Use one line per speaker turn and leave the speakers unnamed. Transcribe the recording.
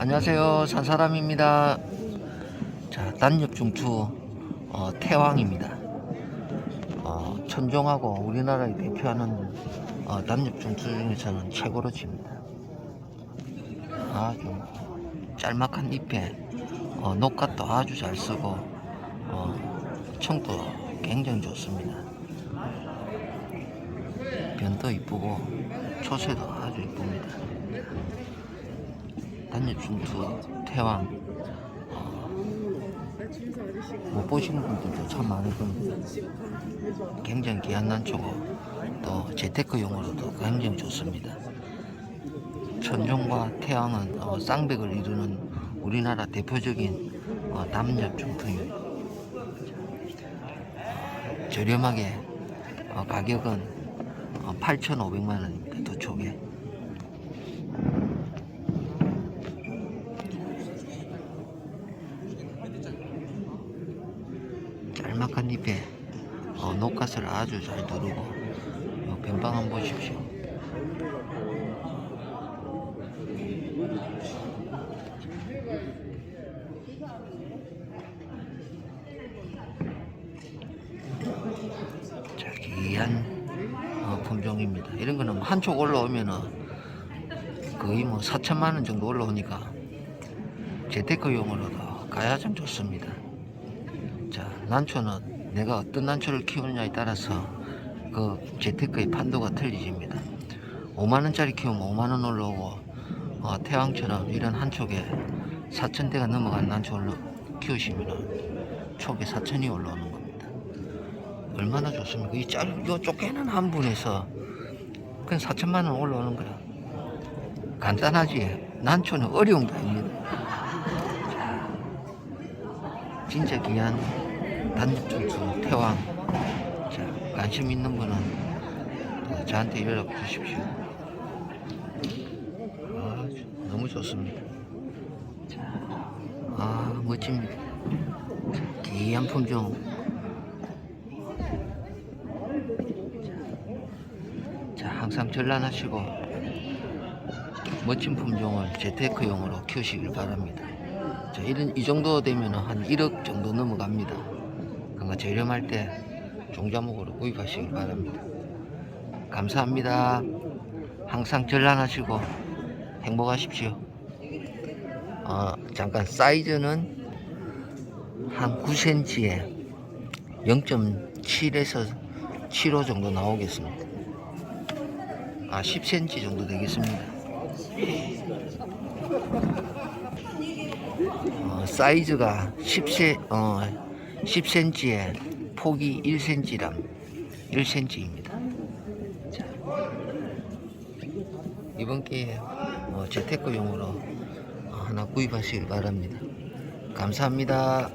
안녕하세요. 산사람입니다. 자 단엽 중투 어, 태왕입니다. 어, 천종하고 우리나라에 대표하는 어, 단엽 중투 중에서는 최고로 칩니다. 아주 짤막한 잎에 어, 녹갓도 아주 잘 쓰고 어, 청도 굉장히 좋습니다. 변도 이쁘고 초세도 아주 이쁩니다 단엽 중투 태왕 어, 못 보시는 분들도 참 많을 겁니다. 굉장히 귀한 난초고 또 재테크용으로도 굉장히 좋습니다. 천종과 태양은 어, 쌍백을 이루는 우리나라 대표적인 어, 남엽 중투입니다. 어, 저렴하게 어, 가격은 어, 8,500만 원입니다. 도초에. 짤막한 잎에 어, 녹갓을 아주 잘 두르고 어, 변방 한번 보십시오. 자, 귀한 어, 품종입니다. 이런 거는 뭐 한쪽 올라오면은 거의 뭐 4천만 원 정도 올라오니까 재테크용으로도 가야좀 좋습니다. 자, 난초는 내가 어떤 난초를 키우느냐에 따라서 그 재테크의 판도가 틀리집니다. 5만원짜리 키우면 5만원 올라오고, 어, 태왕처럼 이런 한 촉에 4천대가 넘어간 난초를 키우시면 촉에 4천이 올라오는 겁니다. 얼마나 좋습니까? 이 짤, 요 쪼개는 한 분에서 그냥 4천만원 올라오는 거야. 간단하지? 난초는 어려운 거 아닙니다. 진짜 귀한 단육중수 태왕. 자, 관심 있는 분은 어, 저한테 연락 주십시오. 아, 너무 좋습니다. 자, 아 멋집니다. 자, 귀한 품종 자, 항상 전란하시고 멋진 품종을 재테크용으로 키우시길 바랍니다. 자, 이런, 이 정도 되면 한 1억 정도 넘어갑니다. 그러니까 저렴할 때 종자목으로 구입하시길 바랍니다. 감사합니다. 항상 전란하시고 행복하십시오. 어, 잠깐 사이즈는 한 9cm에 0.7에서 7호 정도 나오겠습니다. 아, 10cm 정도 되겠습니다. 어, 사이즈가 10세, 어, 10cm에 폭이 1cm람 1cm입니다. 자, 이번 기회에 어, 재테크용으로 어, 하나 구입하시길 바랍니다. 감사합니다.